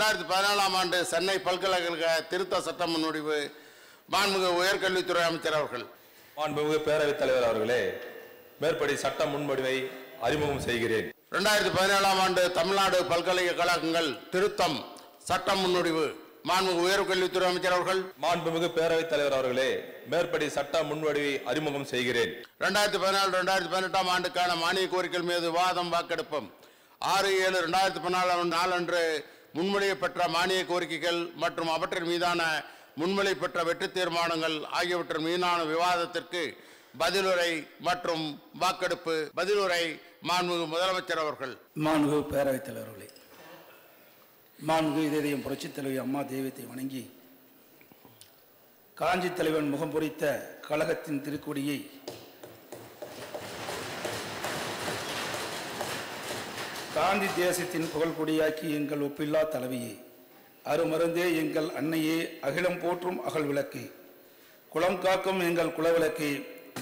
ரெண்டாயிரத்தி பதினாலாம் ஆண்டு சென்னை பல்கலைக்கழக திருத்த சட்ட முன்வடிவு மாண்புமிகு உயர்கல்வித்துறை அமைச்சர் அவர்கள். மாண்புமிகு பேரவைத் தலைவர் அவர்களே மேற்படி சட்ட முன்வடிவை அறிமுகம் செய்கிறேன். ரெண்டாயிரத்தி பதினேழாம் ஆண்டு தமிழ்நாடு பல்கலைக்கழகங்கள் திருத்தம் சட்ட முன்வடிவு மாண்புமிகு உயர்கல்வித்துறை அமைச்சர் அவர்கள். மாண்புமிகு பேரவைத் தலைவர் அவர்களே மேற்படி சட்ட முன்வடிவை அறிமுகம் செய்கிறேன். ரெண்டாயிரத்தி பதினாலு ரெண்டாயிரத்தி பதினெட்டாம் ஆண்டுக்கான மானிய கோரிக்கைகள் மீது விவாதம் வாக்கெடுப்பும். ஆறு ஏழு ரெண்டாயிரத்தி பதினாலாம் நாளன்று முன்மொழியப்பெற்ற மானிய கோரிக்கைகள் மற்றும் அவற்றின் மீதான முன்மொழி பெற்ற வெற்றி தீர்மானங்கள் ஆகியவற்றின் மீதான விவாதத்திற்கு பதிலுரை மற்றும் வாக்கெடுப்பு பதிலுரை மாண்புமிகு முதலமைச்சர் அவர்கள். மாண்பு பேரவைத் தலைவர்களே மாண்பு இதயம் புரட்சித் தலைவி அம்மா தெய்வத்தை வணங்கி காஞ்சி தலைவன் முகம் பொறித்த கழகத்தின் திருக்கொடியை காந்தி தேசத்தின் புகழ்கொடியாக்கி எங்கள் ஒப்பில்லா தலைவியே. அருமருந்தே எங்கள் அன்னையே அகிலம் போற்றும் அகல் விளக்கு. குளம் காக்கும் எங்கள் குலவிளக்கு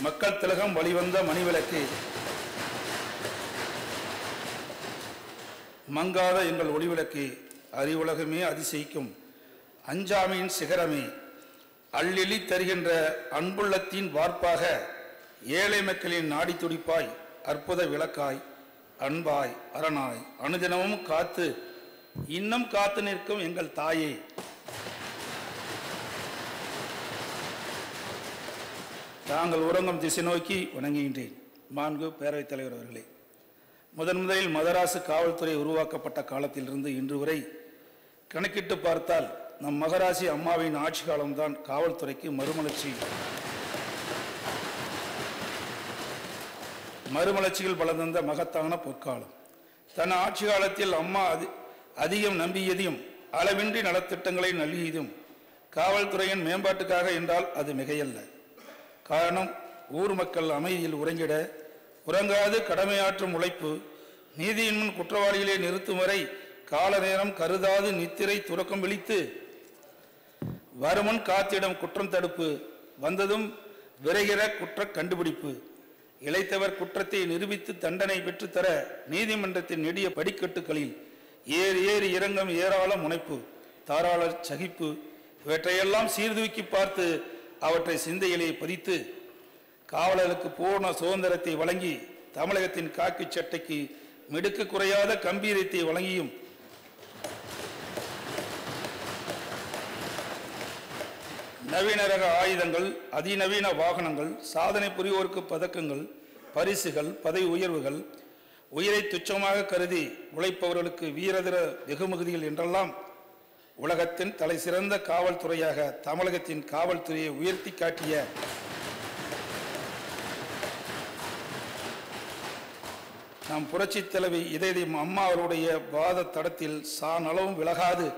மக்கள் திலகம் வழிவந்த மணிவிளக்கு. மங்காத எங்கள் ஒளிவிளக்கு அறிவுலகமே அதிசயிக்கும் அஞ்சாமையின் சிகரமே. அள்ளெளி தருகின்ற அன்புள்ளத்தின் வார்ப்பாக ஏழை மக்களின் நாடி துடிப்பாய் அற்புத விளக்காய் அன்பாய் அரணாய் அனுதினமும் காத்து இன்னும் காத்து நிற்கும் எங்கள் தாயே. தாங்கள் உறங்கும் திசை நோக்கி வணங்குகின்றேன். மாண்பு பேரவைத் தலைவர் அவர்களே முதன் முதலில் மதராசு காவல்துறை உருவாக்கப்பட்ட காலத்திலிருந்து இன்று வரை கணக்கிட்டு பார்த்தால் நம் மகராசி அம்மாவின் ஆட்சி காலம்தான் காவல்துறைக்கு மறுமலர்ச்சி. மறுமலர்ச்சியில் தந்த மகத்தான பொற்காலம். தன் ஆட்சி காலத்தில் அம்மா அதி அதிகம் நம்பியதையும் அளவின்றி நலத்திட்டங்களை நல்கியதும் காவல்துறையின் மேம்பாட்டுக்காக என்றால் அது மிகையல்ல. காரணம் ஊர் மக்கள் அமைதியில் உறங்கிட உறங்காது கடமையாற்றும் உழைப்பு நீதியின் முன் குற்றவாளிகளை நிறுத்தும் வரை கால நேரம் கருதாது நித்திரை துறக்கம் விழித்து வருமுன் காத்திடம் குற்றம் தடுப்பு வந்ததும் விரைகிற குற்ற கண்டுபிடிப்பு. இளைத்தவர் குற்றத்தை நிரூபித்து தண்டனை பெற்றுத்தர நீதிமன்றத்தின் நெடிய படிக்கட்டுகளில் ஏறு ஏறு இறங்கும் ஏராள முனைப்பு தாராள சகிப்பு இவற்றையெல்லாம் சீர்தூக்கி பார்த்து அவற்றை சிந்தையிலே பதித்து காவலர்களுக்கு பூர்ண சுதந்திரத்தை வழங்கி தமிழகத்தின் காக்கி சட்டைக்கு மிடுக்கு குறையாத கம்பீரத்தை வழங்கியும் நவீன ரக ஆயுதங்கள் அதிநவீன வாகனங்கள் சாதனை புரிவோருக்கு பதக்கங்கள் பரிசுகள் பதவி உயர்வுகள் உயிரை துச்சமாக கருதி உழைப்பவர்களுக்கு வீரதிர வெகுமதிகள் என்றெல்லாம் உலகத்தின் தலை சிறந்த காவல்துறையாக தமிழகத்தின் காவல்துறையை உயர்த்தி காட்டிய நம் புரட்சித் தலைவி இதயம் அம்மா அவருடைய வாத தடத்தில் சானளவும் விலகாது.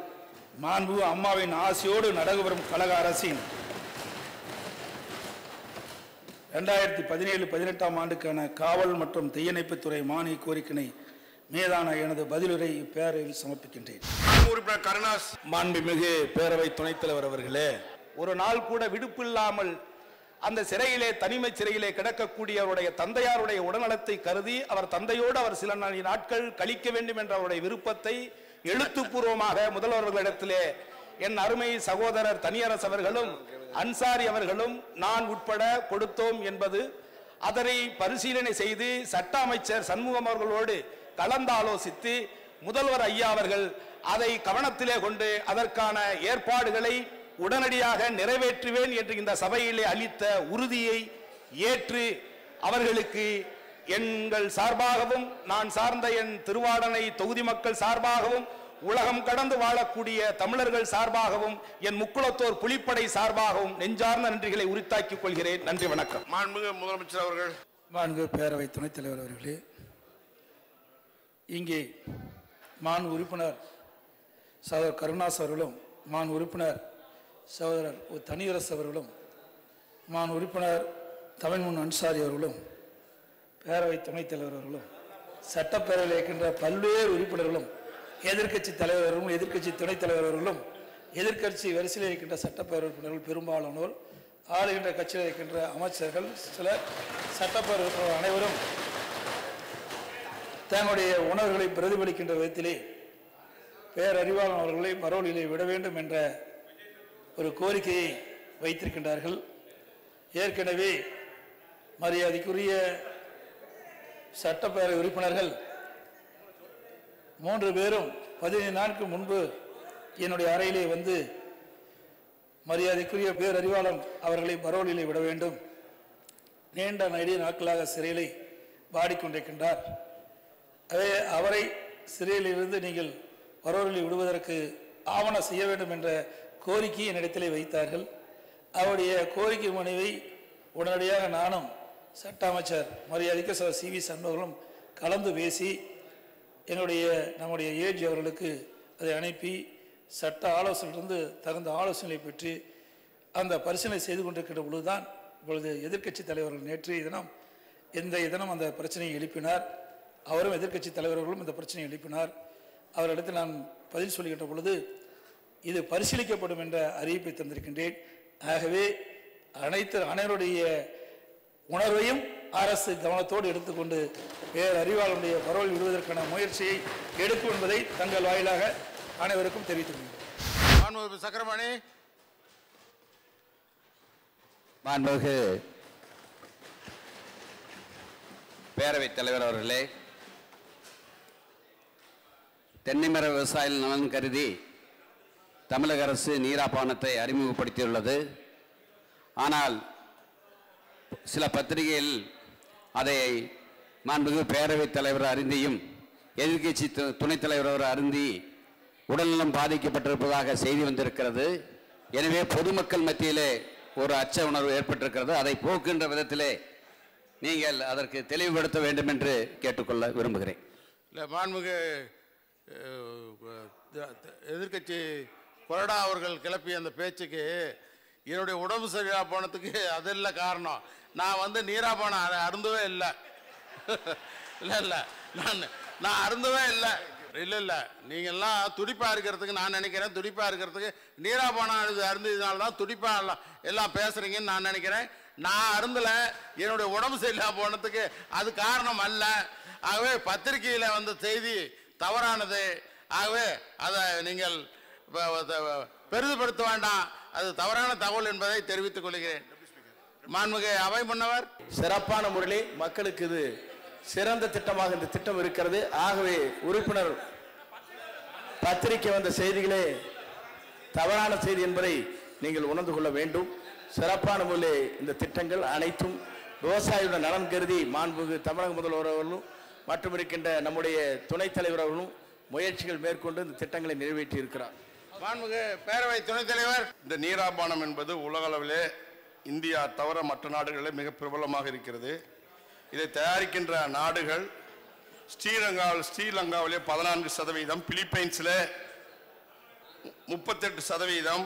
மாண்பு அம்மாவின் ஆசையோடு நடகுவரும் கழக அரசின் ரெண்டாயிரத்தி பதினேழு பதினெட்டாம் ஆண்டுக்கான காவல் மற்றும் தீயணைப்புத்துறை மானிய கோரிக்கையை மீதான எனது பதிலுரை இப்பேரையில் சமர்ப்பிக்கின்றேன். உறுப்பினர் கருணாஸ். மாண்புமிகு பேரவை துணைத் தலைவர் அவர்களே ஒரு நாள் கூட விடுப்பில்லாமல் அந்த சிறையிலே தனிமை சிறையிலே கிடக்கக்கூடியவருடைய தந்தையாருடைய உடல்நலத்தை கருதி அவர் தந்தையோடு அவர் சில நாட்கள் கழிக்க வேண்டும் என்ற அவருடைய விருப்பத்தை எழுத்துப்பூர்வமாக முதல்வர்களிடத்திலே என் அருமை சகோதரர் தனியரசு அவர்களும் அன்சாரி அவர்களும் நான் உட்பட கொடுத்தோம் என்பது அதனை பரிசீலனை செய்து சட்ட அமைச்சர் சண்முகம் அவர்களோடு கலந்தாலோசித்து முதல்வர் ஐயா அவர்கள் அதை கவனத்திலே கொண்டு அதற்கான ஏற்பாடுகளை உடனடியாக நிறைவேற்றுவேன் என்று இந்த சபையிலே அளித்த உறுதியை ஏற்று அவர்களுக்கு எங்கள் சார்பாகவும் நான் சார்ந்த என் திருவாடனை தொகுதி மக்கள் சார்பாகவும் உலகம் கடந்து வாழக்கூடிய தமிழர்கள் சார்பாகவும் என் முக்குளத்தோர் புலிப்படை சார்பாகவும் நெஞ்சார்ந்த நன்றிகளை உரித்தாக்கிக் கொள்கிறேன் நன்றி வணக்கம் மாண்புமிகு முதலமைச்சர் அவர்கள் மாண்பு பேரவை துணைத் தலைவர் அவர்களே இங்கே மான் உறுப்பினர் சகோதரர் கருணாஸ் அவர்களும் மான் உறுப்பினர் சகோதரர் ஒ. தனியரசு அவர்களும் மான் உறுப்பினர் தமிழ்முன் அன்சாரி அவர்களும் பேரவை துணைத் தலைவர்களும் சட்டப்பேரவையில் இருக்கின்ற பல்வேறு உறுப்பினர்களும் எதிர்க்கட்சி தலைவர்களும் எதிர்க்கட்சி துணைத் தலைவர்களும் எதிர்க்கட்சி வரிசையில் இருக்கின்ற சட்டப்பேரவை உறுப்பினர்கள் பெரும்பாலானோர் ஆளுகின்ற கட்சியில் இருக்கின்ற அமைச்சர்கள் சில சட்டப்பேரவை உறுப்பினர்கள் அனைவரும் தன்னுடைய உணர்வுகளை பிரதிபலிக்கின்ற விதத்திலே பேரறிவாளன் அவர்களை பரோலிலே விட வேண்டும் என்ற ஒரு கோரிக்கையை வைத்திருக்கின்றார்கள். ஏற்கனவே மரியாதைக்குரிய சட்டப்பேரவை உறுப்பினர்கள் மூன்று பேரும் பதினைந்து நாட்களுக்கு முன்பு என்னுடைய அறையிலே வந்து மரியாதைக்குரிய பேரறிவாளன் அவர்களை பரோலிலே விட வேண்டும். நீண்ட நெடிய நாட்களாக சிறையிலே வாடிக்கொண்டிருக்கின்றார். அதே அவரை சிறையிலிருந்து நீங்கள் பரோலில் விடுவதற்கு ஆவணம் செய்ய வேண்டும் என்ற கோரிக்கையை என்னிடத்திலே வைத்தார்கள். அவருடைய கோரிக்கை மனுவை உடனடியாக நானும் சட்ட அமைச்சர் மரியாதைக்கு ச சி வி சண்முகர்களும் கலந்து பேசி என்னுடைய நம்முடைய ஏஜ் அவர்களுக்கு அதை அனுப்பி சட்ட ஆலோசனையிலிருந்து தகுந்த ஆலோசனை பெற்று அந்த பரிசீலனை செய்து கொண்டிருக்கின்ற பொழுதுதான் இப்பொழுது எதிர்க்கட்சி தலைவர்கள் நேற்றைய தினம் இந்த தினம் அந்த பிரச்சனையை எழுப்பினார். அவரும் எதிர்க்கட்சி தலைவர்களும் இந்த பிரச்சனையை எழுப்பினார். அவரிடத்தில் நான் பதில் சொல்லுகின்ற பொழுது இது பரிசீலிக்கப்படும் என்ற அறிவிப்பை தந்திருக்கின்றேன். ஆகவே அனைத்து அனைவருடைய உணர்வையும் அரசு கவனத்தோடு எடுத்துக்கொண்டு வேறு அறிவாளருடைய பரவல் விடுவதற்கான முயற்சியை எடுக்கும் என்பதை தங்கள் வாயிலாக அனைவருக்கும் தெரிவித்துக் கொள்கிறேன். மாண்புமிகு பேரவைத் தலைவர் அவர்களே தென்னைமர விவசாயிகள் நலன் கருதி தமிழக அரசு நீராப்பானத்தை அறிமுகப்படுத்தியுள்ளது. ஆனால் சில பத்திரிகையில் அதை மாண்புமிகு பேரவைத் தலைவர் அருந்தியும் எதிர்க்கட்சி து- துணைத் தலைவர் அவர் அருந்தி உடல்நலம் பாதிக்கப்பட்டிருப்பதாக செய்தி வந்திருக்கிறது. எனவே பொதுமக்கள் மத்தியிலே ஒரு அச்ச உணர்வு ஏற்பட்டிருக்கிறது. அதை போக்குகின்ற விதத்திலே நீங்கள் அதற்கு தெளிவுபடுத்த வேண்டும் என்று கேட்டுக்கொள்ள விரும்புகிறேன். இல்லை மாண்புமிகு எதிர்கட்சி கொரடா எதிர்க்கட்சி அவர்கள் கிளப்பிய அந்த பேச்சுக்கு என்னுடைய உடம்பு சரியாக போனதுக்கு அது இல்லை காரணம். நான் வந்து நீராக போனேன் அதை அருந்தவே இல்லை. இல்லை இல்லை. நான் நான் அருந்தவே இல்லை. இல்லை இல்லை. நீங்கள்லாம் துடிப்பாக இருக்கிறதுக்கு நான் நினைக்கிறேன். துடிப்பாக இருக்கிறதுக்கு நீராபானம் அழுது அருந்ததுனால தான் துடிப்பாக எல்லாம் எல்லாம் பேசுகிறீங்கன்னு நான் நினைக்கிறேன். நான் அருந்தலை. என்னுடைய உடம்பு சரியில்லாம போனதுக்கு அது காரணம் அல்ல. ஆகவே பத்திரிகையில் வந்த செய்தி தவறானது. ஆகவே அதை நீங்கள் பெரிதுபடுத்த வேண்டாம். அது தவறான தகவல் என்பதை தெரிவித்துக் கொள்கிறேன். மாண்புமிகு அவை முன்னவர். சிறப்பான முறையிலே மக்களுக்கு இது சிறந்த திட்டமாக இந்த திட்டம் இருக்கிறது. ஆகவே உறுப்பினர் பத்திரிகை வந்த செய்திகளே தவறான செய்தி என்பதை நீங்கள் உணர்ந்து கொள்ள வேண்டும். சிறப்பான முறையிலே இந்த திட்டங்கள் அனைத்தும் விவசாயியுடன் நலன் கருதி மாண்புமிகு தமிழக முதல்வர் அவர்களும் மற்றும் இருக்கின்ற நம்முடைய துணைத் தலைவர் அவர்களும் முயற்சிகள் மேற்கொண்டு இந்த திட்டங்களை நிறைவேற்றி இருக்கிறார் மாண்புமிகு பேரவை துணைத் தலைவர். இந்த நீராபானம் என்பது உலகளவிலே இந்தியா தவிர மற்ற நாடுகளில் மிக பிரபலமாக இருக்கிறது. இதை தயாரிக்கின்ற நாடுகள் ஸ்ரீலங்காவில் ஸ்ரீலங்காவிலே பதினான்கு சதவீதம் பிலிப்பைன்ஸில் முப்பத்தெட்டு சதவீதம்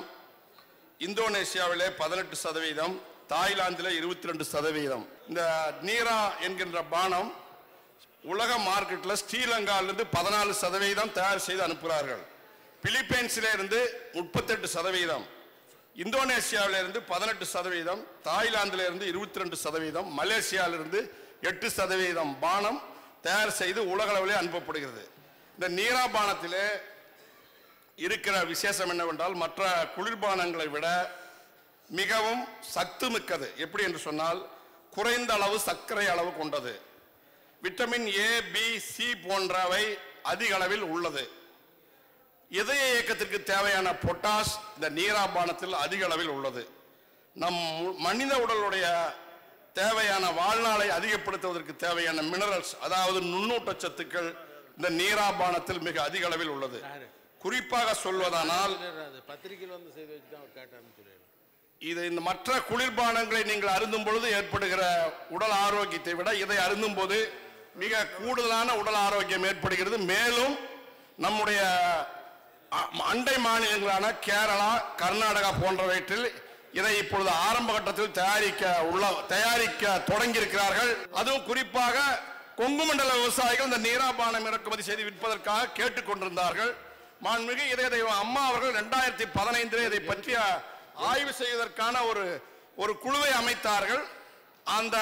இந்தோனேசியாவிலே பதினெட்டு சதவீதம் தாய்லாந்தில் இருபத்தி ரெண்டு சதவீதம். இந்த நீரா என்கின்ற பானம் உலக மார்க்கெட்டில் ஸ்ரீலங்காவிலிருந்து பதினாலு சதவீதம் தயார் செய்து அனுப்புகிறார்கள். பிலிப்பைன்ஸில் இருந்து முப்பத்தெட்டு சதவீதம் இந்தோனேஷியாவிலிருந்து பதினெட்டு சதவீதம் தாய்லாந்திலிருந்து இருபத்தி ரெண்டு சதவீதம் மலேசியாவிலிருந்து எட்டு சதவீதம் பானம் தயார் செய்து உலகளவிலே அனுப்பப்படுகிறது. இந்த நீரா பானத்திலே இருக்கிற விசேஷம் என்னவென்றால் மற்ற குளிர்பானங்களை விட மிகவும் சத்து மிக்கது. எப்படி என்று சொன்னால் குறைந்த அளவு சர்க்கரை அளவு கொண்டது. விட்டமின் ஏ பி சி போன்றவை அதிக அளவில் உள்ளது. இதய இயக்கத்திற்கு தேவையான பொட்டாஷ் இந்த நீராபானத்தில் அதிக அளவில் உள்ளது. நம் மனித உடலுடைய தேவையான வாழ்நாளை அதிகப்படுத்துவதற்கு தேவையான மினரல்ஸ் அதாவது நுண்ணூட்ட சத்துக்கள் இந்த நீராபானத்தில் மிக அதிக அளவில் உள்ளது. குறிப்பாக சொல்வதானால் இது இந்த மற்ற குளிர்பானங்களை நீங்கள் அருந்தும் பொழுது ஏற்படுகிற உடல் ஆரோக்கியத்தை விட இதை அருந்தும் போது மிக கூடுதலான உடல் ஆரோக்கியம் ஏற்படுகிறது. மேலும் நம்முடைய அண்டை மாநிலங்களான கேரளா கர்நாடகா போன்றவற்றில் இதை இப்பொழுது ஆரம்ப கட்டத்தில் தயாரிக்க உள்ள தயாரிக்க தொடங்கியிருக்கிறார்கள். அதுவும் குறிப்பாக கொங்கு மண்டல விவசாயிகள் இந்த நீராபானம் இறக்குமதி செய்து விற்பதற்காக கேட்டுக்கொண்டிருந்தார்கள் மாண்புமிகு இதய தெய்வம் அம்மா அவர்கள் ரெண்டாயிரத்தி பதினைந்தில் இதை பற்றிய ஆய்வு செய்வதற்கான ஒரு ஒரு குழுவை அமைத்தார்கள். அந்த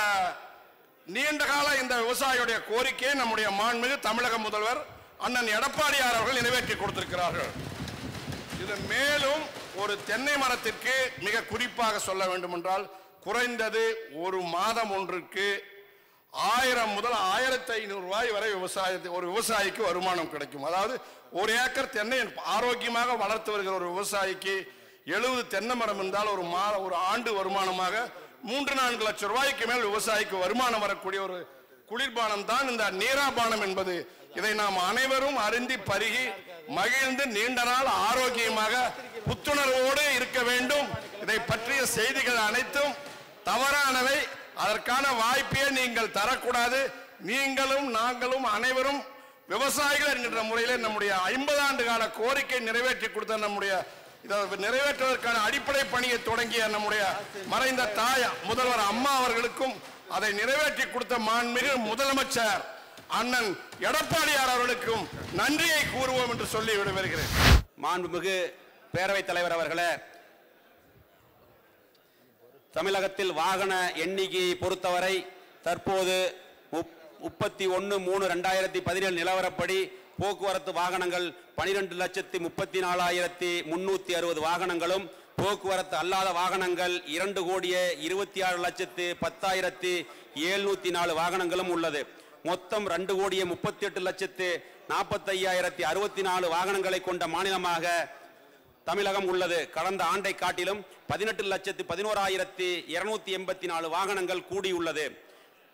நீண்ட கால இந்த விவசாயியுடைய கோரிக்கையை நம்முடைய மாண்புமிகு தமிழக முதல்வர் அண்ணன் எடப்பாடியார் அவர்கள் நிறைவேற்றி கொடுத்திருக்கிறார்கள். இது மேலும் ஒரு தென்னை மரத்திற்கு மிக குறிப்பாக சொல்ல வேண்டுமென்றால் குறைந்தது ஒரு மாதம் ஒன்றுக்கு ஆயிரம் முதல் ஆயிரத்தி ஐநூறு ரூபாய் வரை விவசாயத்தை ஒரு விவசாயிக்கு வருமானம் கிடைக்கும். அதாவது ஒரு ஏக்கர் தென்னை ஆரோக்கியமாக வளர்த்து வருகிற ஒரு விவசாயிக்கு எழுபது தென்னை மரம் இருந்தால் ஒரு மா ஒரு ஆண்டு வருமானமாக மூன்று நான்கு லட்சம் ரூபாய்க்கு மேல் விவசாயிக்கு வருமானம் வரக்கூடிய ஒரு குளிர்பானம் தான் இந்த நீராபானம் என்பது. இதை நாம் அனைவரும் அருந்தி பருகி மகிழ்ந்து நீண்ட நாள் ஆரோக்கியமாக புத்துணர்வோடு இருக்க வேண்டும். இதை பற்றிய செய்திகள் அனைத்தும் தவறானவை. அதற்கான வாய்ப்பையே நீங்கள் தரக்கூடாது. நீங்களும் நாங்களும் அனைவரும் விவசாயிகள் என்கின்ற முறையிலே நம்முடைய ஐம்பது ஆண்டு கால கோரிக்கை நிறைவேற்றி கொடுத்த நம்முடைய இதை நிறைவேற்றுவதற்கான அடிப்படை பணியை தொடங்கிய நம்முடைய மறைந்த தாய் முதல்வர் அம்மா அவர்களுக்கும் அதை நிறைவேற்றி கொடுத்த மாண்புமிகு முதலமைச்சர் அண்ணன் எடப்பாடியார் அவர்களுக்கும் நன்றியை கூறுவோம் என்று சொல்லி விடுவிருக்கிறேன் மாண்புமிகு பேரவைத் தலைவர் அவர்களே தமிழகத்தில் வாகன எண்ணிக்கையை பொறுத்தவரை தற்போது முப்பத்தி ஒன்று மூணு ரெண்டாயிரத்தி பதினேழு நிலவரப்படி போக்குவரத்து வாகனங்கள் பனிரெண்டு லட்சத்தி முப்பத்தி நாலாயிரத்தி முன்னூற்றி அறுபது வாகனங்களும் போக்குவரத்து அல்லாத வாகனங்கள் இரண்டு கோடியே இருபத்தி ஆறு லட்சத்து பத்தாயிரத்தி எழுநூற்றி நாலு வாகனங்களும் உள்ளது. மொத்தம் ரெண்டு கோடியே முப்பத்தி எட்டு லட்சத்து நாற்பத்தையாயிரத்தி அறுபத்தி நாலு வாகனங்களை கொண்ட மாநிலமாக தமிழகம் உள்ளது. கடந்த ஆண்டை காட்டிலும் பதினெட்டு லட்சத்து பதினோராயிரத்தி இருநூத்தி எண்பத்தி நாலு வாகனங்கள் கூடியுள்ளது.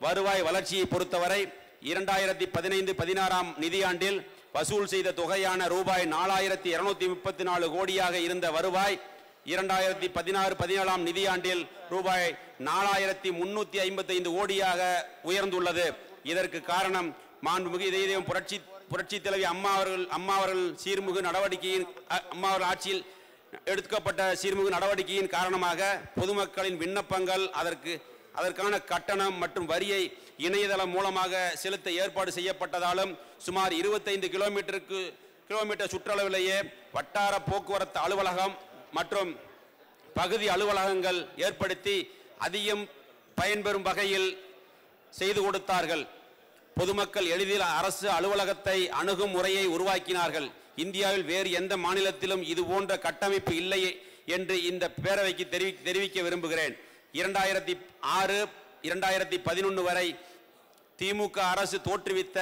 வருவாய் வளர்ச்சியை பொறுத்தவரை இரண்டாயிரத்தி பதினைந்து பதினாறாம் நிதியாண்டில் வசூல் செய்த தொகையான ரூபாய் நாலாயிரத்தி இருநூத்தி முப்பத்தி நாலு கோடியாக இருந்த வருவாய் இரண்டாயிரத்தி பதினாறு பதினேழாம் நிதியாண்டில் ரூபாய் நாலாயிரத்தி முன்னூத்தி ஐம்பத்தி ஐந்து கோடியாக உயர்ந்துள்ளது. இதற்கு காரணம் மாண்புமிகு இதயம் புரட்சி புரட்சி தலைவி அம்மா அவர்கள் அம்மா அவர்கள் சீர்மிகு நடவடிக்கையின் அம்மா அவர்கள் ஆட்சியில் எடுக்கப்பட்ட சீர்மிகு நடவடிக்கையின் காரணமாக பொதுமக்களின் விண்ணப்பங்கள் அதற்கு அதற்கான கட்டணம் மற்றும் வரியை இணையதளம் மூலமாக செலுத்த ஏற்பாடு செய்யப்பட்டதாலும் சுமார் இருபத்தைந்து கிலோமீட்டருக்கு கிலோமீட்டர் சுற்றளவிலேயே வட்டார போக்குவரத்து அலுவலகம் மற்றும் பகுதி அலுவலகங்கள் ஏற்படுத்தி அதிகம் பயன்பெறும் வகையில் செய்து கொடுத்தார்கள். பொதுமக்கள் எளிதில் அரசு அலுவலகத்தை அணுகும் முறையை உருவாக்கினார்கள். இந்தியாவில் வேறு எந்த மாநிலத்திலும் இது போன்ற கட்டமைப்பு இல்லை என்று இந்த பேரவைக்கு தெரிவி தெரிவிக்க விரும்புகிறேன். இரண்டாயிரத்தி ஆறு இரண்டாயிரத்தி பதினொன்று வரை திமுக அரசு தோற்றுவித்த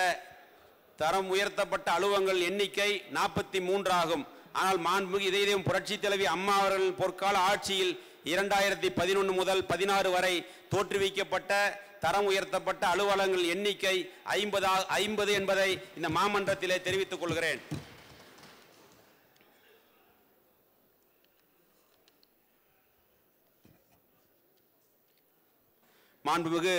தரம் உயர்த்தப்பட்ட அலுவலங்கள் எண்ணிக்கை நாற்பத்தி மூன்று ஆகும். ஆனால் மாண்புமிகு இதயம் புரட்சி தலைவி அம்மா அவர்கள் பொற்கால ஆட்சியில் இரண்டாயிரத்தி பதினொன்று முதல் பதினாறு வரை தோற்றுவிக்கப்பட்ட தரம் உயர்த்தப்பட்ட அலுவலகங்கள் எண்ணிக்கை ஐம்பதா ஐம்பது என்பதை இந்த மாமன்றத்திலே தெரிவித்துக் கொள்கிறேன். மாண்புமிகு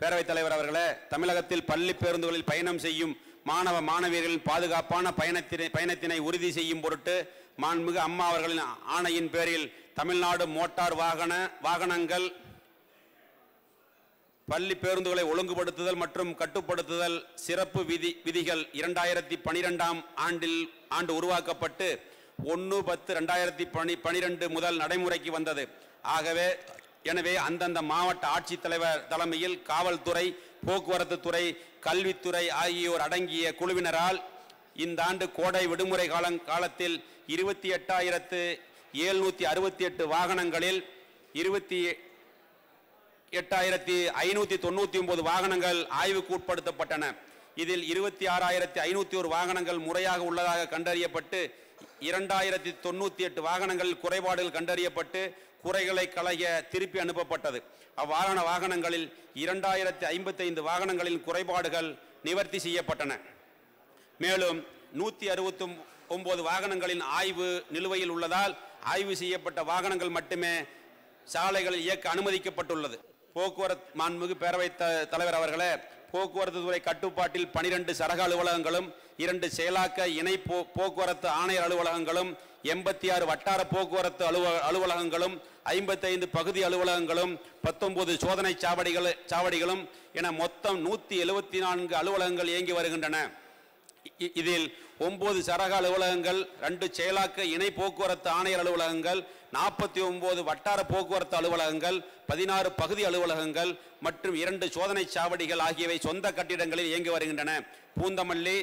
பேரவைத் தலைவர் அவர்களே தமிழகத்தில் பள்ளி பேருந்துகளில் பயணம் செய்யும் மாணவ மாணவியர்களின் பாதுகாப்பான பயணத்தினை பயணத்தினை உறுதி செய்யும் பொருட்டு மாண்புமிகு அம்மா அவர்களின் ஆணையின் பேரில் தமிழ்நாடு மோட்டார் வாகன வாகனங்கள் பள்ளி பேருந்துகளை ஒழுங்குபடுத்துதல் மற்றும் கட்டுப்படுத்துதல் சிறப்பு விதி விதிகள் இரண்டாயிரத்தி பனிரெண்டாம் ஆண்டில் ஆண்டு உருவாக்கப்பட்டு ஒன்று பத்து ரெண்டாயிரத்தி பனி பனிரெண்டு முதல் நடைமுறைக்கு வந்தது. ஆகவே எனவே அந்தந்த மாவட்ட ஆட்சித்தலைவர் தலைமையில் காவல்துறை போக்குவரத்து துறை கல்வித்துறை ஆகியோர் அடங்கிய குழுவினரால் இந்த ஆண்டு கோடை விடுமுறை காலம் காலத்தில் இருபத்தி எட்டாயிரத்து எழுநூத்தி அறுபத்தி எட்டு வாகனங்களில் இருபத்தி எட்டாயிரத்தி ஐநூத்தி தொண்ணூற்றி ஒன்பது வாகனங்கள் ஆய்வுக்கு உட்படுத்தப்பட்டன இதில் இருபத்தி ஆறாயிரத்தி ஐநூத்தி ஒரு வாகனங்கள் முறையாக உள்ளதாக கண்டறியப்பட்டு இரண்டாயிரத்தி தொண்ணூத்தி எட்டு வாகனங்கள் குறைபாடுகள் கண்டறியப்பட்டு குறைகளை களைய திருப்பி அனுப்பப்பட்டது. அவ்வாறான வாகனங்களில் இரண்டாயிரத்தி ஐம்பத்தைந்து வாகனங்களின் குறைபாடுகள் நிவர்த்தி செய்யப்பட்டன. மேலும் நூத்தி அறுபத்தி ஒன்பது வாகனங்களின் ஆய்வு நிலுவையில் உள்ளதால் ஆய்வு செய்யப்பட்ட வாகனங்கள் மட்டுமே சாலைகளில் இயக்க அனுமதிக்கப்பட்டுள்ளது. போக்குவரத்து மாண்புமிகு பேரவைத் த- தலைவர் அவர்களே போக்குவரத்து துறை கட்டுப்பாட்டில் பனிரெண்டு சரக அலுவலகங்களும் இரண்டு செயலாக்க இணை போ போக்குவரத்து ஆணையர் அலுவலகங்களும் எண்பத்தி ஆறு வட்டார போக்குவரத்து அலுவ அலுவலகங்களும் ஐம்பத்தைந்து பகுதி அலுவலகங்களும் பத்தொன்பது சோதனை சாவடிகள் சாவடிகளும் என மொத்தம் நூற்றி எழுபத்தி நான்கு அலுவலகங்கள் இயங்கி வருகின்றன. இதில் ஒன்பது சரக அலுவலகங்கள் ரெண்டு செயலாக்க இணை போக்குவரத்து ஆணையர் அலுவலகங்கள் நாற்பத்தி ஒன்பது வட்டார போக்குவரத்து அலுவலகங்கள் பதினாறு பகுதி அலுவலகங்கள் மற்றும் இரண்டு சோதனை சாவடிகள் ஆகியவை சொந்த கட்டிடங்களில் இயங்கி வருகின்றன. பூந்தமல்லி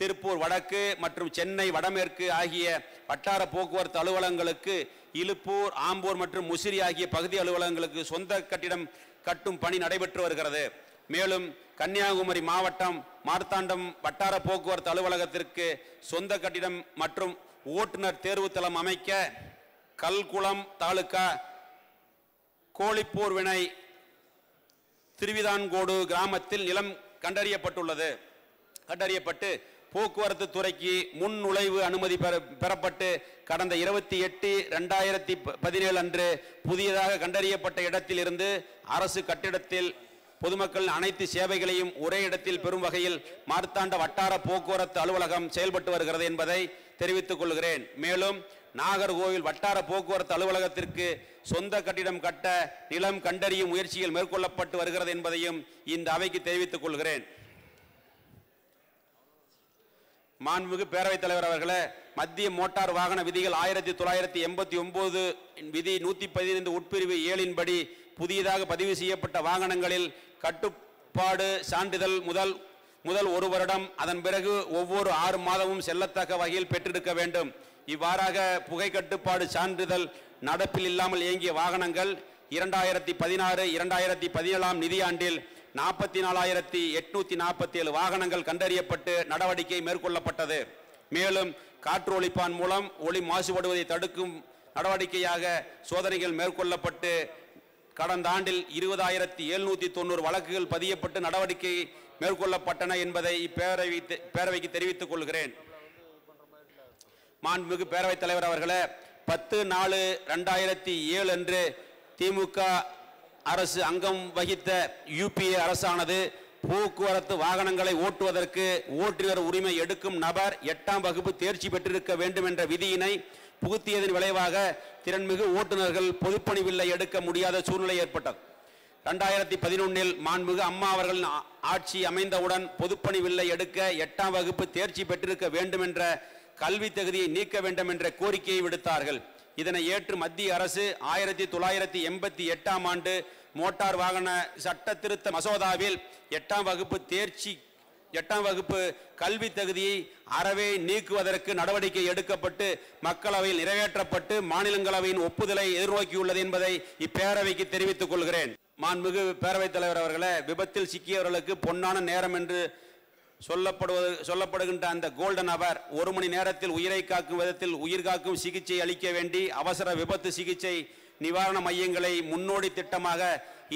திருப்பூர் வடக்கு மற்றும் சென்னை வடமேற்கு ஆகிய வட்டார போக்குவரத்து அலுவலகங்களுக்கு இலுப்பூர் ஆம்பூர் மற்றும் முசிறி ஆகிய பகுதி அலுவலகங்களுக்கு சொந்த கட்டிடம் கட்டும் பணி நடைபெற்று வருகிறது. மேலும் கன்னியாகுமரி மாவட்டம் மார்த்தாண்டம் வட்டார போக்குவரத்து அலுவலகத்திற்கு சொந்த கட்டிடம் மற்றும் ஓட்டுநர் தேர்வு தளம் அமைக்க கல்குளம் தாலுகா கோழிப்பூர் வினை திருவிதான்கோடு கிராமத்தில் நிலம் கண்டறியப்பட்டுள்ளது. கண்டறியப்பட்டு போக்குவரத்து துறைக்கு முன் நுழைவு அனுமதி பெற பெறப்பட்டு கடந்த இருபத்தி எட்டு ரெண்டாயிரத்தி பதினேழு அன்று புதியதாக கண்டறியப்பட்ட இடத்திலிருந்து அரசு கட்டிடத்தில் பொதுமக்கள் அனைத்து சேவைகளையும் ஒரே இடத்தில் பெறும் வகையில் மார்த்தாண்ட வட்டார போக்குவரத்து அலுவலகம் செயல்பட்டு வருகிறது என்பதை தெரிவித்துக் கொள்கிறேன். மேலும் நாகர்கோவில் வட்டார போக்குவரத்து அலுவலகத்திற்கு சொந்த கட்டிடம் கட்ட நிலம் கண்டறியும் முயற்சிகள் மேற்கொள்ளப்பட்டு வருகிறது என்பதையும் இந்த அவைக்கு தெரிவித்துக் கொள்கிறேன். மாண்புமிகு பேரவைத் தலைவர் அவர்களே மத்திய மோட்டார் வாகன விதிகள் ஆயிரத்தி தொள்ளாயிரத்தி எண்பத்தி ஒன்பது விதி நூத்தி பதினைந்து உட்பிரிவு ஏழின்படி புதியதாக பதிவு செய்யப்பட்ட வாகனங்களில் கட்டுப்பாடு சான்றிதழ் முதல் முதல் ஒரு வருடம் அதன் பிறகு ஒவ்வொரு ஆறு மாதமும் செல்லத்தக்க வகையில் பெற்றிருக்க வேண்டும். இவ்வாறாக புகை கட்டுப்பாடு சான்றிதழ் நடப்பில் இல்லாமல் இயங்கிய வாகனங்கள் இரண்டாயிரத்தி பதினாறு இரண்டாயிரத்தி பதினேழாம் நிதியாண்டில் நாற்பத்தி நாலாயிரத்தி எட்நூத்தி நாற்பத்தி ஏழு வாகனங்கள் கண்டறியப்பட்டு நடவடிக்கை மேற்கொள்ளப்பட்டது. மேலும் காற்று ஒழிப்பான் மூலம் ஒளி மாசுபடுவதை தடுக்கும் நடவடிக்கையாக சோதனைகள் மேற்கொள்ளப்பட்டு கடந்த ஆண்டில் இருபதாயிரத்தி எழுநூத்தி தொண்ணூறு வழக்குகள் பதியப்பட்டு நடவடிக்கை மேற்கொள்ளப்பட்டன என்பதை இப்பேரவை பேரவைக்கு தெரிவித்துக் கொள்கிறேன். மாண்புமிகு பேரவைத் தலைவர் அவர்களே பத்து நாலு ரெண்டாயிரத்தி ஏழு அன்று திமுக அரசு அங்கம் வகித்த யூபிஏ அரசானது போக்குவரத்து வாகனங்களை ஓட்டுவதற்கு ஓட்டுநர் உரிமை எடுக்கும் நபர் எட்டாம் வகுப்பு தேர்ச்சி பெற்றிருக்க வேண்டும் என்ற விதியினை புகுத்தியதன் விளைவாக திறன்மிகு ஓட்டுநர்கள் பொதுப்பணிவில்லை எடுக்க முடியாத சூழ்நிலை ஏற்பட்டது. ரெண்டாயிரத்தி பதினொன்னில் மாண்புமிகு அம்மா அவர்களின் ஆட்சி அமைந்தவுடன் பொதுப்பணி வில்லை எடுக்க எட்டாம் வகுப்பு தேர்ச்சி பெற்றிருக்க வேண்டும் என்ற கல்வி தகுதியை நீக்க வேண்டும் என்ற கோரிக்கையை விடுத்தார்கள். இதனை ஏற்று மத்திய அரசு ஆயிரத்தி தொள்ளாயிரத்தி எண்பத்தி எட்டாம் ஆண்டு மோட்டார் வாகன சட்ட திருத்த மசோதாவில் எட்டாம் வகுப்பு தேர்ச்சி எட்டாம் வகுப்பு கல்வி தகுதியை அறவே நீக்குவதற்கு நடவடிக்கை எடுக்கப்பட்டு மக்களவையில் நிறைவேற்றப்பட்டு மாநிலங்களவையின் ஒப்புதலை எதிர்நோக்கியுள்ளது என்பதை இப்பேரவைக்கு தெரிவித்துக் கொள்கிறேன். மாண்புமிகு பேரவைத் தலைவர் அவர்களே விபத்தில் சிக்கியவர்களுக்கு பொன்னான நேரம் என்று சொல்லப்படுவது சொல்லப்படுகின்ற அந்த கோல்டன் அவர் ஒரு மணி நேரத்தில் உயிரை காக்கும் விதத்தில் உயிர் காக்கும் சிகிச்சை அளிக்க வேண்டி அவசர விபத்து சிகிச்சை நிவாரண மையங்களை முன்னோடி திட்டமாக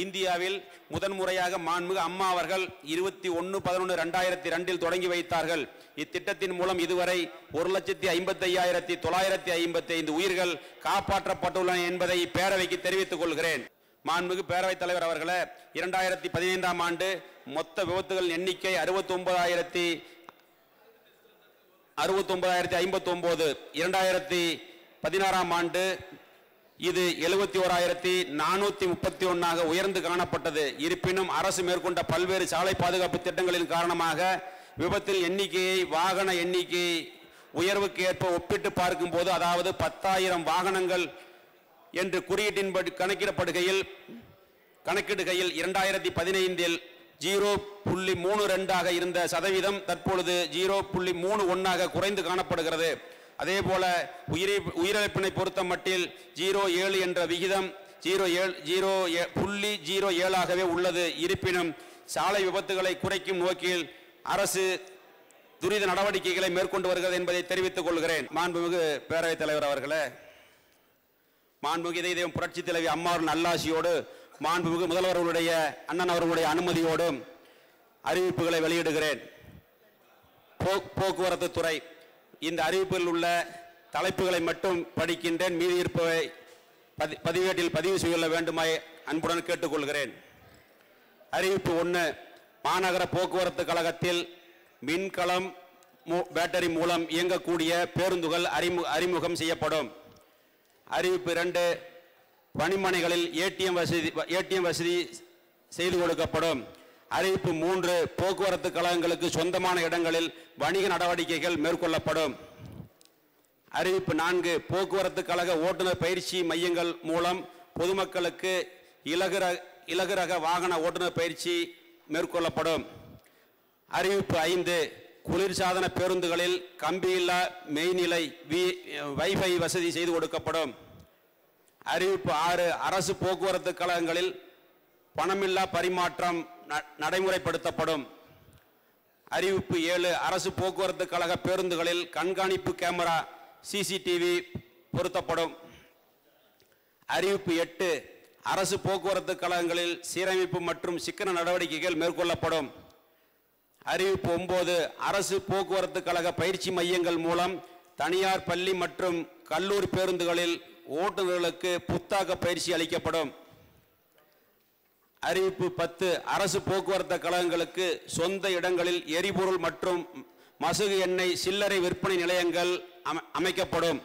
இந்தியாவில் முதன்முறையாக மாண்புமிகு அம்மா அவர்கள் இருபத்தி ஒன்று பதினொன்று ரெண்டாயிரத்தி ரெண்டில் தொடங்கி வைத்தார்கள். இத்திட்டத்தின் மூலம் இதுவரை ஒரு லட்சத்தி ஐம்பத்தி ஐயாயிரத்தி தொள்ளாயிரத்தி ஐம்பத்தி ஐந்து உயிர்கள் காப்பாற்றப்பட்டுள்ளன என்பதை பேரவைக்கு தெரிவித்துக் கொள்கிறேன். மாண்புமிகு பேரவைத் தலைவர் அவர்களே இரண்டாயிரத்தி பதினைந்தாம் ஆண்டு மொத்த விபத்துகள் எண்ணிக்கை அறுபத்தி ஒன்பதாயிரத்தி அறுபத்தி ஒன்பதாயிரத்தி ஐம்பத்தி ஒன்பது இரண்டாயிரத்தி பதினாறாம் ஆண்டு இது எழுபத்தி ஓராயிரத்தி நானூத்தி முப்பத்தி ஒன்னாக உயர்ந்து காணப்பட்டது. இருப்பினும் அரசு மேற்கொண்ட பல்வேறு சாலை பாதுகாப்பு திட்டங்களின் காரணமாக விபத்தில் எண்ணிக்கையை வாகன எண்ணிக்கை உயர்வுக்கு ஏற்ப ஒப்பிட்டு பார்க்கும்போது அதாவது பத்தாயிரம் வாகனங்கள் என்று குறியீட்டின்படி கணக்கிடப்படுகையில் கணக்கிடுகையில் இரண்டாயிரத்தி பதினைந்தில் ஜீரோ புள்ளி மூணு ரெண்டாக இருந்த சதவீதம் தற்பொழுது ஜீரோ புள்ளி மூணு ஒன்னாக குறைந்து காணப்படுகிறது. அதே போல உயிரி உயிரிழப்பினை பொறுத்த மட்டில் ஜீரோ ஏழு என்ற விகிதம் ஜீரோ ஏழு ஜீரோ ஏ- புள்ளி ஜீரோ ஏழாகவே உள்ளது. இருப்பினும் சாலை விபத்துகளை குறைக்கும் நோக்கில் அரசு துரித நடவடிக்கைகளை மேற்கொண்டு வருகிறது என்பதை தெரிவித்துக் கொள்கிறேன். மாண்புமிகு பேரவைத் தலைவர் அவர்களே மாண்புமிகு இதய தெய்வம் புரட்சி தலைவி அம்மாவின் நல்லாசியோடு மாண்புமிகு முதல்வர் அவர்களுடைய அண்ணன் அவர்களுடைய அனுமதியோடும் அறிவிப்புகளை வெளியிடுகிறேன். போக்குவரத்து துறை இந்த அறிவிப்பில் உள்ள தலைப்புகளை மட்டும் படிக்கின்றேன். மீதி இருப்பவை பதி- பதிவேட்டில் பதிவு செய்ய வேண்டுமாய் அன்புடன் கேட்டுக்கொள்கிறேன். அறிவிப்பு ஒன்று மாநகர போக்குவரத்து கழகத்தில் மின்கலம் மூ- பேட்டரி மூலம் இயங்கக்கூடிய பேருந்துகள் அறிமு அறிமுகம் செய்யப்படும். அறிவிப்பு இரண்டு பணிமனைகளில் ஏடிஎம் வசதி ஏடிஎம் வசதி செய்து கொடுக்கப்படும். அறிவிப்பு மூன்று போக்குவரத்து கழகங்களுக்கு சொந்தமான இடங்களில் வணிக நடவடிக்கைகள் மேற்கொள்ளப்படும். அறிவிப்பு நான்கு போக்குவரத்து கழக ஓட்டுநர் பயிற்சி மையங்கள் மூலம் பொதுமக்களுக்கு இலகுர இலகுரக இலகு ரக வாகன ஓட்டுநர் பயிற்சி மேற்கொள்ளப்படும். அறிவிப்பு ஐந்து குளிர்சாதன பேருந்துகளில் கம்பியில்லா மெய்நிலை வி வைஃபை வசதி செய்து கொடுக்கப்படும். அறிவிப்பு ஆறு அரசு போக்குவரத்து கழகங்களில் பணமில்லா பரிமாற்றம் நடைமுறைப்படுத்தப்படும். அறிவிப்பு ஏழு அரசு போக்குவரத்து கழக பேருந்துகளில் கண்காணிப்பு கேமரா சிசிடிவி பொருத்தப்படும். அறிவிப்பு எட்டு அரசு போக்குவரத்து கழகங்களில் சீரமைப்பு மற்றும் சிக்கன நடவடிக்கைகள் மேற்கொள்ளப்படும். அறிவிப்பு ஒன்பது அரசு போக்குவரத்து கழக பயிற்சி மையங்கள் மூலம் தனியார் பள்ளி மற்றும் கல்லூரி பேருந்துகளில் ஓட்டுநர்களுக்கு புத்தாக்க பயிற்சி அளிக்கப்படும். அறிவிப்பு பத்து அரசு போக்குவரத்து கழகங்களுக்கு சொந்த இடங்களில் எரிபொருள் மற்றும் மசகு எண்ணெய் சில்லறை விற்பனை நிலையங்கள் அமைக்கப்படும்.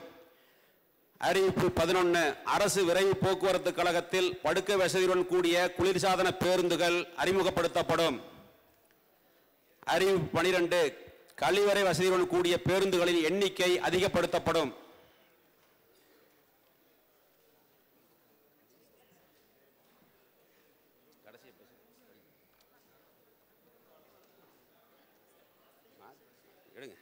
அறிவிப்பு பதினொன்று அரசு விரைவு போக்குவரத்து கழகத்தில் படுக்கை வசதியுடன் கூடிய குளிர்சாதன பேருந்துகள் அறிமுகப்படுத்தப்படும். அறிவிப்பு பனிரெண்டு கழிவறை வசதியுடன் கூடிய பேருந்துகளின் எண்ணிக்கை அதிகப்படுத்தப்படும். எடுங்க.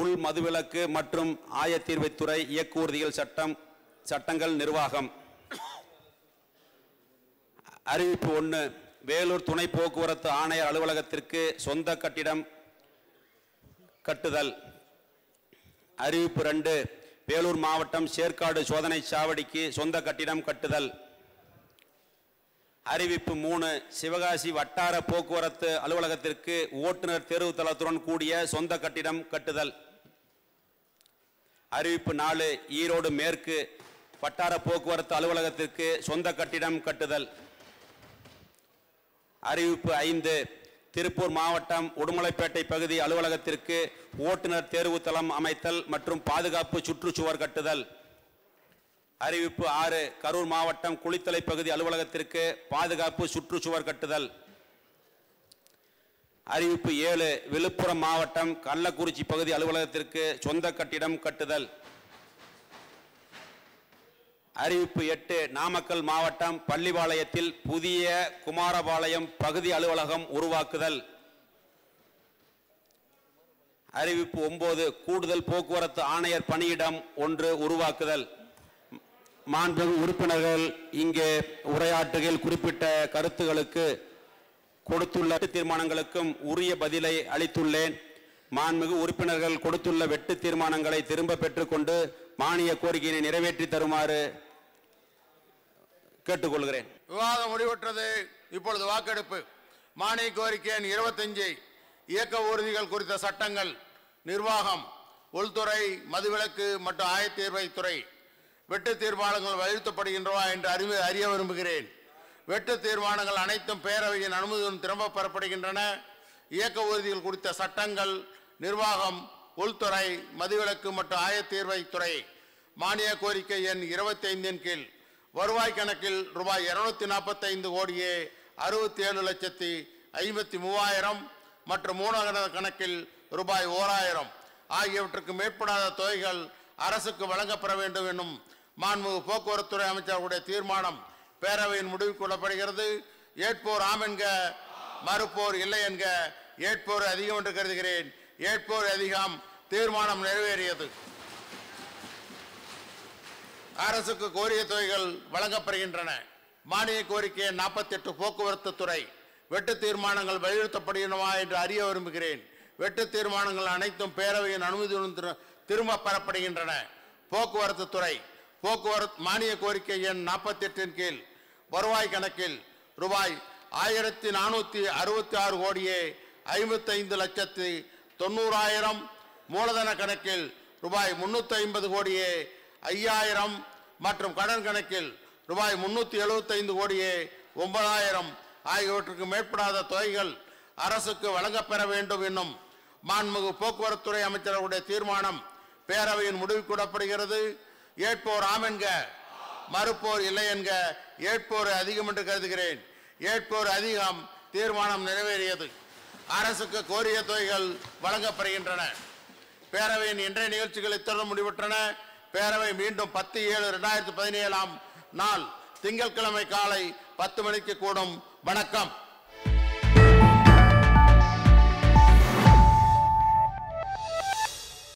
உள் மதுவிலக்கு மற்றும் ஆயத்தீர்வைத்துறை இயக்குறுதிகள் சட்டம் சட்டங்கள் நிர்வாகம். அறிவிப்பு ஒன்று வேலூர் துணை போக்குவரத்து ஆணையர் அலுவலகத்திற்கு சொந்த கட்டிடம் கட்டுதல். அறிவிப்பு ரெண்டு வேலூர் மாவட்டம் சேர்க்காடு சோதனை சாவடிக்கு சொந்த கட்டிடம் கட்டுதல். அறிவிப்பு மூணு சிவகாசி வட்டார போக்குவரத்து அலுவலகத்திற்கு ஓட்டுநர் தேர்வு தளத்துடன் கூடிய சொந்த கட்டிடம் கட்டுதல். அறிவிப்பு நாலு ஈரோடு மேற்கு வட்டார போக்குவரத்து அலுவலகத்திற்கு சொந்த கட்டிடம் கட்டுதல். அறிவிப்பு ஐந்து திருப்பூர் மாவட்டம் உடுமலைப்பேட்டை பகுதி அலுவலகத்திற்கு ஓட்டுநர் தேர்வு தளம் அமைத்தல் மற்றும் பாதுகாப்பு சுற்றுச்சுவர் கட்டுதல். அறிவிப்பு ஆறு கரூர் மாவட்டம் குளித்தலை பகுதி அலுவலகத்திற்கு பாதுகாப்பு சுற்றுச்சுவர் கட்டுதல். அறிவிப்பு ஏழு விழுப்புரம் மாவட்டம் கள்ளக்குறிச்சி பகுதி அலுவலகத்திற்கு சொந்த கட்டிடம் கட்டுதல். அறிவிப்பு எட்டு நாமக்கல் மாவட்டம் பள்ளிபாளையத்தில் புதிய குமாரபாளையம் பகுதி அலுவலகம் உருவாக்குதல். அறிவிப்பு ஒன்பது கூடுதல் போக்குவரத்து ஆணையர் பணியிடம் ஒன்று உருவாக்குதல். மாண்புமிகு உறுப்பினர்கள் இங்கே உரையாற்றுகையில் குறிப்பிட்ட கருத்துகளுக்கு கொடுத்துள்ள தீர்மானங்களுக்கும் உரிய பதிலை அளித்துள்ளேன். மாண்புமிகு உறுப்பினர்கள் கொடுத்துள்ள வெட்டு தீர்மானங்களை திரும்ப பெற்றுக்கொண்டு மானிய கோரிக்கையினை நிறைவேற்றி தருமாறு கேட்டுக்கொள்கிறேன். விவாதம் முடிவுற்றது. இப்பொழுது வாக்கெடுப்பு. மானிய கோரிக்கை எண் இருபத்தஞ்சு. இயக்க ஊர்திகள் குறித்த சட்டங்கள். நிர்வாகம் உள்துறை மதுவிலக்கு மற்றும் ஆயத்தீர்வைத்துறை வெட்டு தீர்மானங்கள் வலியுறுத்தப்படுகின்றவா என்று அறிவு அறிய விரும்புகிறேன். வெட்டு தீர்மானங்கள் அனைத்தும் பேரவையின் அனுமதியுடன் திரும்ப பெறப்படுகின்றன. இயக்க ஊர்திகள் குறித்த சட்டங்கள். நிர்வாகம் உள்துறை மதுவிலக்கு மற்றும் ஆயத்தீர்வைத்துறை மானிய கோரிக்கை எண் இருபத்தைந்தின் கீழ். வருவாய் கணக்கில் ரூபாய் இருநூத்தி நாற்பத்தைந்து கோடியே அறுபத்தி ஏழு லட்சத்தி ஐம்பத்தி மூவாயிரம் மற்றும் மூணாவது கணக்கில் ரூபாய் ஓராயிரம். ஆகியவற்றுக்கு மேற்படாத தொகைகள் அரசுக்கு வழங்கப்பெற வேண்டும் என்னும் மாண்புமிகு போக்குவரத்துறை அமைச்சர்களுடைய தீர்மானம் பேரவையின் முடிவுக்கு கொள்ளப்படுகிறது. ஏற்போர் ஆம் என்க மறுப்போர் இல்லை என்க ஏற்போர் அதிகம் என்று கருதுகிறேன். ஏற்போர் அதிகம் தீர்மானம் நிறைவேறியது. அரசுக்கு கோரிய தொகைகள் வழங்கப்படுகின்றன. மானிய கோரிக்கை நாற்பத்தி எட்டு போக்குவரத்து துறை. வெட்டு தீர்மானங்கள் வலியுறுத்தப்படுகின்றனவா என்று அறிய விரும்புகிறேன். வெட்டு தீர்மானங்கள் அனைத்தும் பேரவையின் அனுமதியுடன் திரு- திரும்ப பெறப்படுகின்றன. போக்குவரத்து துறை. போக்குவரத்து மானிய கோரிக்கை எண் நாற்பத்தி எட்டின் கீழ். வருவாய் கணக்கில் ரூபாய் ஆயிரத்தி நானூற்றி அறுபத்தி ஆறு கோடியே ஐம்பத்தைந்து லட்சத்தி தொண்ணூறாயிரம். மூலதன கணக்கில் ரூபாய் முன்னூற்றி ஐம்பது கோடியே ஐயாயிரம் மற்றும் கடன் கணக்கில் ரூபாய் முன்னூற்றி எழுபத்தைந்து கோடியே ஒன்பதாயிரம் ஆகியவற்றுக்கு மேற்படாத தொகைகள் அரசுக்கு வழங்கப்பெற வேண்டும் என்னும் மாண்புமிகு போக்குவரத்துறை அமைச்சர்களுடைய தீர்மானம் பேரவையின் முடிவுக்கு ஏற்போர் ஆம் என்க மறுப்போர் இல்லை என்க ஏற்போர் அதிகம் என்று கருதுகிறேன். ஏற்போர் அதிகம் தீர்மானம் நிறைவேறியது. அரசுக்கு கோரிய தொகைகள் வழங்கப்படுகின்றன. பேரவையின் இன்றைய நிகழ்ச்சிகள் இத்துடன் முடிவுற்றன. பேரவை மீண்டும் பத்து ஏழு ரெண்டாயிரத்தி பதினேழாம் நாள் திங்கட்கிழமை காலை பத்து மணிக்கு கூடும். வணக்கம்.